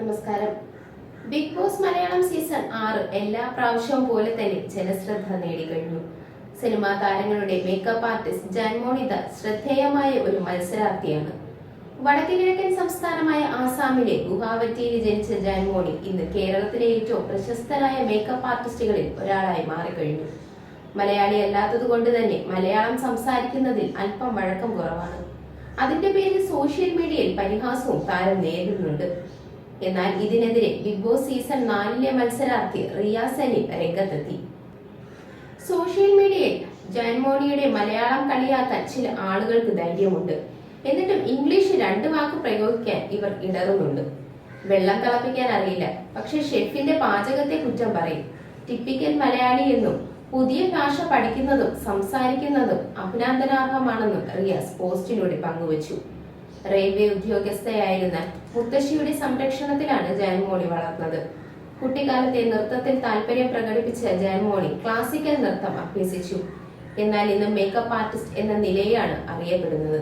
നമസ്കാരം. Big boss Malayalam season ആറ് എല്ലാ പ്രാവശ്യവും പോലെ തന്നെ ജനശ്രദ്ധ നേടിക്കഴിഞ്ഞു സിനിമാ താരങ്ങളുടെ മേക്കപ്പ് ആർട്ടിസ്റ്റ് ജാൻമോണിത ശ്രദ്ധേയമായ ഒരു മത്സരാർത്ഥിയാണ്. വടക്കുകിഴക്കൻ സംസ്ഥാനമായ ആസാമിലെ ഗുഹാവറ്റിയിൽ ജനിച്ച ജാൻമോണി ഇന്ന് കേരളത്തിലെ ഏറ്റവും പ്രശസ്തരായ മേക്കപ്പ് ആർട്ടിസ്റ്റുകളിൽ ഒരാളായി മാറിക്കഴിഞ്ഞു. മലയാളി അല്ലാത്തത് കൊണ്ട് തന്നെ മലയാളം സംസാരിക്കുന്നതിൽ അല്പം വഴക്കം കുറവാണ്. അതിന്റെ പേരിൽ സോഷ്യൽ മീഡിയയിൽ പരിഹാസവും താരം നേരിടുന്നുണ്ട്. എന്നാൽ ഇതിനെതിരെ ബിഗ് ബോസ് സീസൺ നാലിലെ മത്സരാർത്ഥി റിയ സലീം രംഗത്തെത്തി. സോഷ്യൽ മീഡിയയിൽ ജയൻമോണിയുടെ മലയാളം കളിയാക്കാൻ ചില ആളുകൾക്ക് ധൈര്യമുണ്ട്. എന്നിട്ടും ഇംഗ്ലീഷ് രണ്ട് വാക്ക് പ്രയോഗിക്കാൻ ഇവർ ഇടറുന്നുണ്ട് വെള്ളം തിളപ്പിക്കാൻ അറിയില്ല. പക്ഷെ ഷെഫിന്റെ പാചകത്തെ കുറ്റം പറയും. ടിപ്പിക്കൽ മലയാളി എന്നും പുതിയ ഭാഷ പഠിക്കുന്നതും സംസാരിക്കുന്നതും അഭിനന്ദനാർഹമാണെന്നും റിയാസ് പോസ്റ്റിലൂടെ പങ്കുവച്ചു. റെയിൽവേ ഉദ്യോഗസ്ഥയായിരുന്ന മുത്തശ്ശിയുടെ സംരക്ഷണത്തിലാണ് ജയമോളി വളർന്നത്. കുട്ടിക്കാലത്തെ നൃത്തത്തിൽ താല്പര്യം പ്രകടിപ്പിച്ച ജയമോളി ക്ലാസിക്കൽ നൃത്തം അഭ്യസിച്ചു. എന്നാൽ ഇന്ന് മേക്കപ്പ് ആർട്ടിസ്റ്റ് എന്ന നിലയാണ് അറിയപ്പെടുന്നത്.